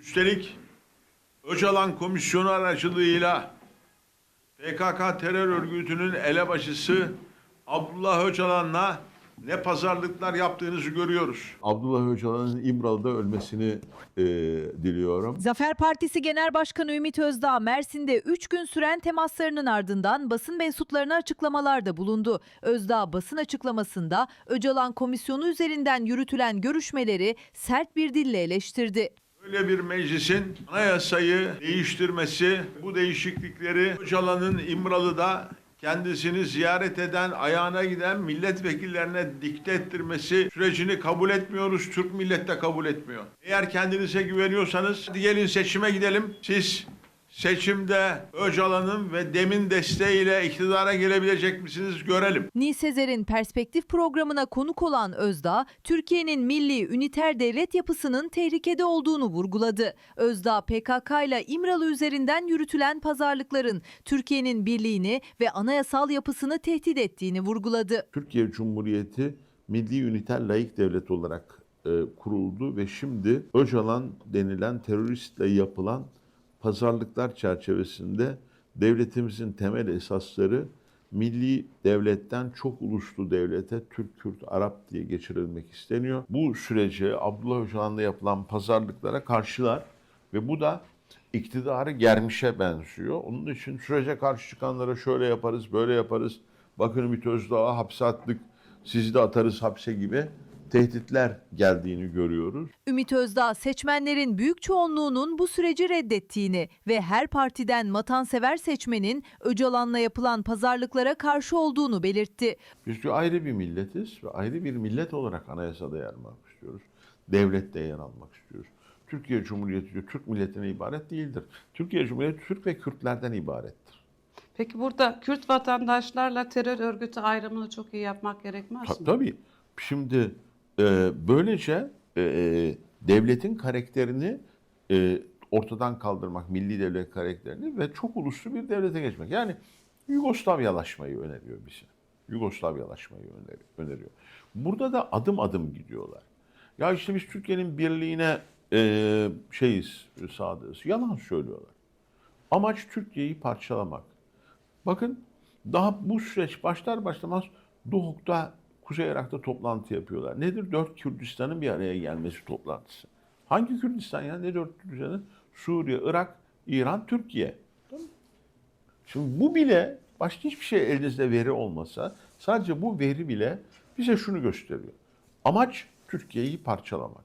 Üstelik Öcalan Komisyonu aracılığıyla PKK terör örgütünün elebaşısı Abdullah Öcalan'la ne pazarlıklar yaptığınızı görüöyoruz. Abdullah Öcalan'ın İmralı'da ölmesini e, diliyorum. Zafer Partisi Genel Başkanı Ümit Özdağ Mersin'de 3 gün süren temaslarının ardından basın mensuplarına açıklamalarda bulundu. Özdağ basın açıklamasında Öcalan Komisyonu üzerinden yürütülen görüşmeleri sert bir dille eleştirdi. Böyle bir meclisin anayasayı değiştirmesi, bu değişiklikleri Öcalan'ın İmralı'da kendisini ziyaret eden, ayağına giden milletvekillerine dikte ettirmesi sürecini kabul etmiyoruz. Türk millet de kabul etmiyor. Eğer kendinize güveniyorsanız hadi gelin seçime gidelim. Siz seçimde Öcalan'ın ve Dem'in desteğiyle iktidara gelebilecek misiniz görelim. Nil Sezer'in perspektif programına konuk olan Özdağ, Türkiye'nin milli üniter devlet yapısının tehlikede olduğunu vurguladı. Özdağ, PKK ile İmralı üzerinden yürütülen pazarlıkların Türkiye'nin birliğini ve anayasal yapısını tehdit ettiğini vurguladı. Türkiye Cumhuriyeti milli üniter laik devlet olarak e, kuruldu ve şimdi Öcalan denilen teröristle yapılan pazarlıklar çerçevesinde devletimizin temel esasları milli devletten çok uluslu devlete Türk, Kürt, Arap diye geçirilmek isteniyor. Bu sürece Abdullah Öcalan'la yapılan pazarlıklara karşılar ve bu da iktidarı germişe benziyor. Onun için sürece karşı çıkanlara şöyle yaparız, böyle yaparız. Bakın Ümit Özdağ'ı hapse attık, sizi de atarız hapse gibi tehditler geldiğini görüyoruz. Ümit Özdağ seçmenlerin büyük çoğunluğunun bu süreci reddettiğini ve her partiden vatansever seçmenin Öcalan'la yapılan pazarlıklara karşı olduğunu belirtti. Biz ayrı bir milletiz ve ayrı bir millet olarak anayasada yer almak istiyoruz. Devlette yer almak istiyoruz. Türkiye Cumhuriyeti Türk milletine ibaret değildir. Türkiye Cumhuriyeti Türk ve Kürtlerden ibarettir. Peki burada Kürt vatandaşlarla terör örgütü ayrımını çok iyi yapmak gerekmez Ta- mi? tabii. Şimdi e, böylece e, devletin karakterini e, ortadan kaldırmak, milli devlet karakterini ve çok uluslu bir devlete geçmek. Yani Yugoslavyalaşmayı öneriyor bize. Yugoslavyalaşmayı öneri- öneriyor. Burada da adım adım gidiyorlar. Ya işte biz Türkiye'nin birliğine e, şeyiz, sadığız. Yalan söylüyorlar. Amaç Türkiye'yi parçalamak. Bakın daha bu süreç başlar başlamaz Doğuk'ta, Kuzey Irak'ta toplantı yapıyorlar. Nedir? Dört Kürdistan'ın bir araya gelmesi toplantısı. Hangi Kürdistan ya? Ne dört Kürdistan'ın? Suriye, Irak, İran, Türkiye. Şimdi bu bile başka hiçbir şey elinizde veri olmasa sadece bu veri bile bize şunu gösteriyor. Amaç Türkiye'yi parçalamak.